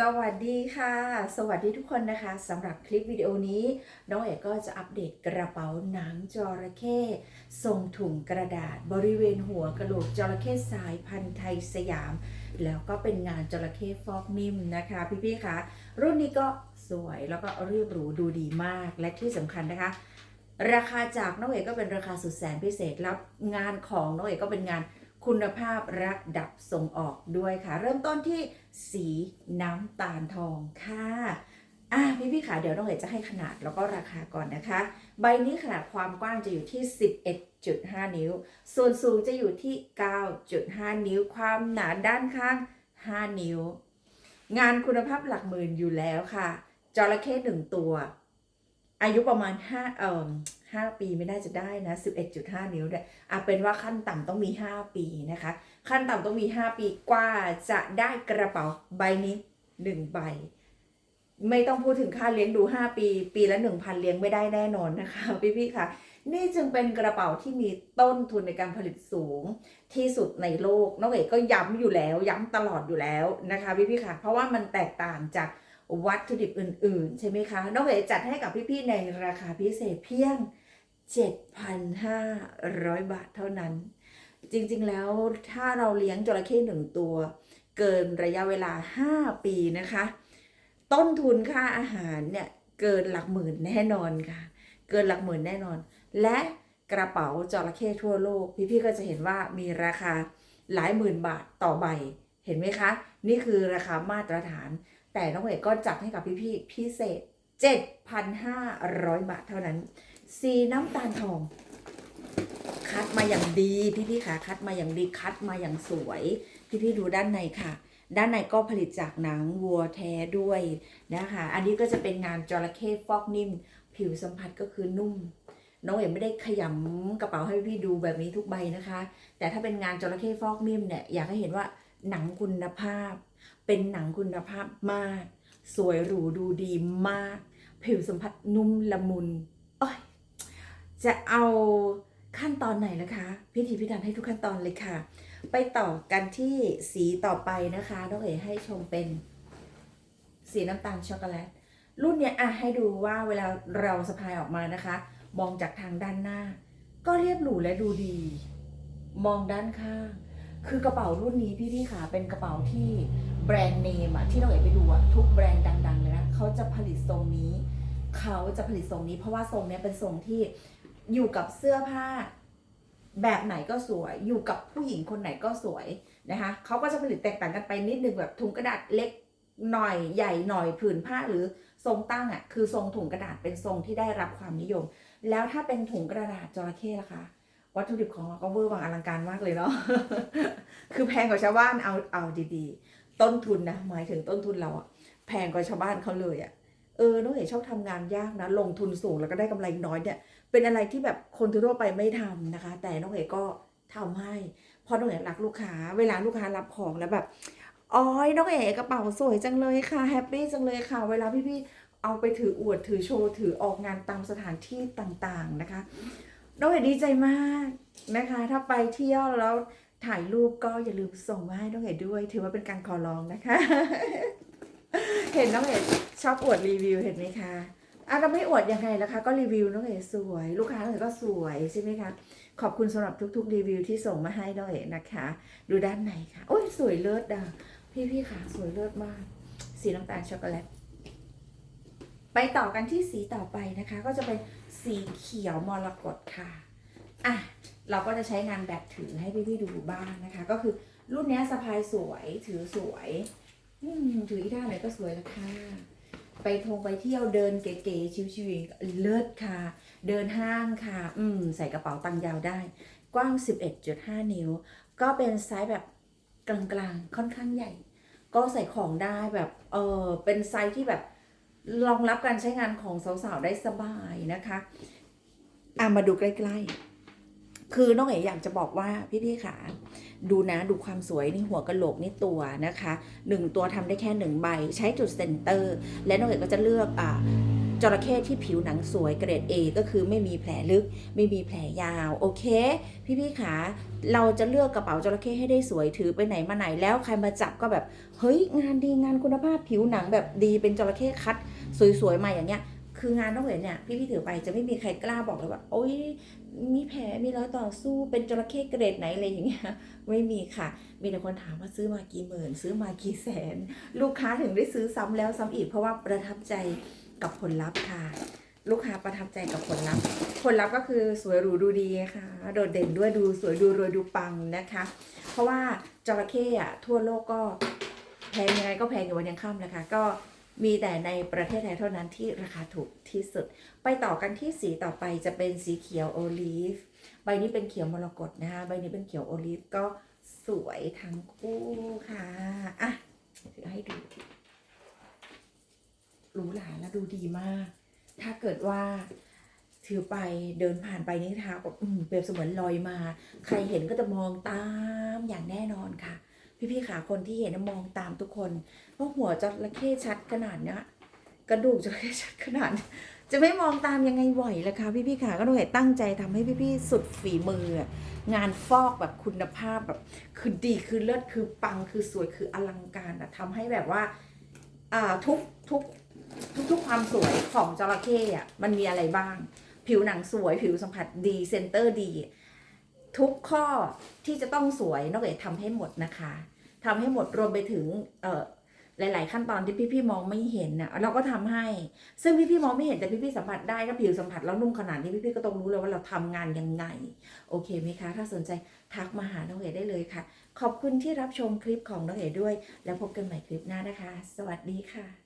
สวัสดีค่ะ สวัสดีทุกคนนะคะสำหรับคลิปวิดีโอนี้ น้องเอกก็จะอัปเดตกระเป๋าหนังจระเข้ทรงถุงกระดาษ บริเวณหัวกระโหลกจระเข้สายพันธุ์ไทยสยาม แล้วก็เป็นงานจระเข้ฟอกนิ่มนะคะ พี่ๆคะรุ่นนี้ก็สวยแล้วก็เรียบหรูดูดีมากและที่สำคัญนะคะ ราคาจากน้องเอกก็เป็นราคาสุดแสนพิเศษแล้วงานของน้องเอกก็เป็นงาน คุณภาพระดับส่งออกด้วยค่ะ เริ่มต้นที่สีน้ำตาลทองค่ะอะพี่พี่ๆค่ะเดี๋ยวน้องเอกจะให้ขนาดแล้วก็ราคาก่อนนะคะ ใบนี้ขนาดความกว้างจะอยู่ที่ 11.5 นิ้ว ส่วนสูงจะอยู่ที่ 9.5 นิ้ว ความหนาด้านข้าง 5 นิ้ว งานคุณภาพหลักหมื่นอยู่แล้วค่ะจระเข้หนึ่งตัว อายุประมาณ5เอ่อ 5 ปีไม่น่าจะได้นะ 11.5 นิ้วเนี่ยอะเป็นว่าขั้นต่ำต้องมี 5 ปีนะคะ ขั้นต่ำต้องมี 5 ปีกว่าจะได้กระเป๋าใบนี้ 1 ใบ ไม่ต้องพูดถึงค่าเลี้ยงดู 5 ปี ปีละ 1,000 เลี้ยงไม่ได้แน่นอนนะคะ พี่ๆค่ะ นี่จึงเป็นกระเป๋าที่มีต้นทุนในการผลิตสูงที่สุดในโลก น้องเอกก็ย้ำอยู่แล้ว ย้ำตลอดอยู่แล้วนะคะพี่ๆค่ะ เพราะว่ามันแตกต่างจากวัตถุดิบอื่น ๆ ใช่ไหมคะ น้องเอกจัดให้กับพี่ ๆ ในราคาพิเศษเพียง 7,500 บาทเท่านั้น จริงๆแล้วถ้าเราเลี้ยงจระเข้หนึ่งตัว เกินระยะเวลา 5 ปีนะคะ ต้นทุนค่าอาหารเนี่ยเกินหลักหมื่นแน่นอนค่ะ เกินหลักหมื่นแน่นอน และกระเป๋าจระเข้ทั่วโลก พี่ๆก็จะเห็นว่ามีราคาหลายหมื่นบาทต่อใบ เห็นไหมคะ นี่คือราคามาตรฐาน แต่น้องเอกก็จัดให้กับพี่ๆพิเศษ 7,500 บาทเท่านั้น สีน้ำตาลทอง คัดมาอย่างดีพี่ๆค่ะคัดมาอย่างดีคัดมาอย่างสวย พี่ๆดูด้านในค่ะ ด้านในก็ผลิตจากหนังวัวแท้ด้วยนะคะ อันนี้ก็จะเป็นงานจระเข้ฟอกนิ่ม ผิวสัมผัสก็คือนุ่ม น้องเอ๋ไม่ได้ขยำกระเป๋าให้พี่ดูแบบนี้ทุกใบนะคะ แต่ถ้าเป็นงานจระเข้ฟอกนิ่มเนี่ยอยากให้เห็นว่าหนังคุณภาพ เป็นหนังคุณภาพมาก สวยหรูดูดีมาก ผิวสัมผัสนุ่มละมุน จะเอาขั้นตอนไหนล่ะคะพิธีพิถันให้ทุกขั้นตอนเลยค่ะ ไปต่อกันที่สีต่อไปนะคะน้องเอ๋ให้ชมเป็น สีน้ำตาลช็อกโกแลตรุ่นเนี้ยอะให้ดูว่าเวลาเราสะพายออกมานะคะ มองจากทางด้านหน้า ก็เรียบหรูและดูดี มองด้านข้างคือกระเป๋ารุ่นนี้พี่พี่ขาเป็นกระเป๋าที่แบรนด์เนมอะที่เราเอ๋ไปดูอะทุกแบรนด์ดังๆเลยนะเขาจะผลิตทรงนี้เขาจะผลิตทรงนี้ เพราะว่าทรงเนี้ยเป็นทรงที่ อยู่กับเสื้อผ้า แบบไหนก็สวย อยู่กับผู้หญิงคนไหนก็สวยนะคะเขาก็จะผลิตแตกต่างกันไปนิดนึงแบบถุงกระดาษเล็กหน่อยใหญ่หน่อยผืนผ้าหรือทรงตั้งอะคือทรงถุงกระดาษเป็นทรงที่ได้รับความนิยม แล้วถ้าเป็นถุงกระดาษจระเข้ล่ะคะวัตถุดิบของเราก็เวอร์วังอลังการมากเลยเนาะคือแพงกว่าชาวบ้านเอาเอาดีๆ ต้นทุนนะหมายถึงต้นทุนเราอะแพงกว่าชาวบ้านเขาเลยอะเออน้องเอ๋ชอบทำงานยากนะลงทุนสูงแล้วก็ได้กำไรน้อยเนี่ย เป็นอะไรที่แบบคนทั่วไปไม่ทำนะคะ แต่น้องเอ๋ก็ทำให้เพราะน้องเอ๋รักลูกค้า เวลาลูกค้ารับของแล้วแบบอ๋อยน้องเอ๋กระเป๋าสวยจังเลยค่ะแฮปปี้จังเลยค่ะ เวลาพี่ๆเอาไปถืออวดถือโชว์ถือออกงานตามสถานที่ต่างๆนะคะน้องเอ๋ดีใจมากนะคะ ถ้าไปเที่ยวแล้วถ่ายรูปก็อย่าลืมส่งมาให้น้องเอ๋ด้วย ถือว่าเป็นการขอร้องนะคะ เห็นน้องเอ๋ชอบอวดรีวิวเห็นไหมคะ อะเราไม่อวดยังไงล่ะคะ ก็รีวิวน้องเอ๋สวย ลูกค้าน้องเอ๋ก็สวยใช่ไหมคะ ขอบคุณสำหรับทุกๆ รีวิวที่ส่งมาให้น้องเอ๋นะคะ ดูด้านในค่ะ โอ้ยสวยเลิศอะ พี่ๆค่ะสวยเลิศมาก สีน้ำตาลช็อกโกแลต ไปต่อกันที่สีต่อไปนะคะ ก็จะเป็นสีเขียวมรกตค่ะ อะ เราก็จะใช้งานแบบถือให้พี่ๆดูบ้างนะคะ ก็คือรุ่นนี้สะพายสวย ถือสวย อืมถืออีท่าไหนก็สวยล้วค่ะ ไปทงไปเที่ยวเดินเก๋ๆชิวๆเลิศค่ะ เดินห้างค่ะ อืม ใส่กระเป๋าตังยาวได้ กว้าง 11.5 นิ้ว ก็เป็นไซส์แบบกลางๆ ค่อนข้างใหญ่ ก็ใส่ของได้แบบ เออเป็นไซส์ที่แบบรองรับการใช้งานของสาวๆ ได้สบายนะคะอะมาดูใกล้ๆ คือน้องเอ๋อยากจะบอกว่าพี่ๆค่ะ ดูนะดูความสวยนี่หัวกะโหลกนี่ตัวนะคะหนึ่งตัวทำได้แค่หนึ่งใบ ใช้จุดเซนเตอร์ และน้องเอ๋ก็จะเลือกอ่าจระเข้ที่ผิวหนังสวยเกรด A ก็คือไม่มีแผลลึก ไม่มีแผลยาว โอเค พี่ๆขาเราจะเลือกกระเป๋าจระเข้ให้ได้สวยถือไปไหนมาไหนแล้วใครมาจับก็แบบ เฮ้ย งานดีงานคุณภาพผิวหนังแบบดีเป็นจระเข้คัด สวยๆมาอย่างเงี้ย คืองานต้องเห็นเนี่ยพี่ๆถือไปจะไม่มีใครกล้าบอกเลยว่าโอ๊ยมีแผลมีรอยต่อสู้เป็นจระเข้เกรดไหนอะไรอย่างเงี้ยไม่มีค่ะ มีแต่คนถามว่าซื้อมากี่หมื่น ซื้อมากี่แสน ลูกค้าถึงได้ซื้อซ้ำแล้วซ้ำอีก เพราะว่าประทับใจกับผลลัพธ์ค่ะ ลูกค้าประทับใจกับผลลัพธ์ ผลลัพธ์ก็คือสวยหรูดูดีค่ะ โดดเด่นด้วยดูสวยดูรวยดูปังนะคะ เพราะว่าจระเข้อะทั่วโลกก็แพงยังไงก็แพงอยู่วันยังค่ำแหละค่ะก็ มีแต่ในประเทศไทยเท่านั้นที่ราคาถูกที่สุด ไปต่อกันที่สีต่อไปจะเป็นสีเขียวโอลีฟ ใบนี้เป็นเขียวมรกตนะคะใบนี้เป็นเขียวโอลีฟก็สวยทั้งคู่ค่ะอะถือให้ดูหรูหราและดูดีมาก ถ้าเกิดว่าถือไปเดินผ่านไปนี่นะคะเปรียบเสมือนลอยมา ใครเห็นก็จะมองตามอย่างแน่นอนค่ะ พี่ๆขาคนที่เห็นมองตามทุกคนเพราะหัวจระเข้ชัดขนาดเนี้ยกระดูกจระเข้ชัดขนาด จะไม่มองตามยังไงไหวล่ะคะพี่ๆขาก็ต้องเห็นตั้งใจทำให้พี่ๆสุดฝีมือ งานฟอกแบบคุณภาพแบบคือดีคือเลิศคือปังคือสวยคืออลังการอะทำให้แบบว่าอ่าทุกทุกทุกทุกความสวยของจระเข้อะมันมีอะไรบ้าง ผิวหนังสวยผิวสัมผัสดีเซนเตอร์ดี ทุกข้อที่จะต้องสวยนอกเอกทำให้หมดนะคะทำให้หมดรวมไปถึงเอ่อหลาย ๆ ขั้นตอนที่พี่ๆมองไม่เห็นน่ะเราก็ทำให้ ซึ่งพี่ๆมองไม่เห็นแต่พี่ๆสัมผัสได้ถ้าผิวสัมผัสแล้วนุ่มขนาดนี้พี่ๆก็ต้องรู้เลยว่าเราทำงานยังไง โอเคไหมคะ ถ้าสนใจทักมาหาน้องเอ๋ได้เลยค่ะ ขอบคุณที่รับชมคลิปของน้องเอ๋ด้วย แล้วพบกันใหม่คลิปหน้านะคะ สวัสดีค่ะ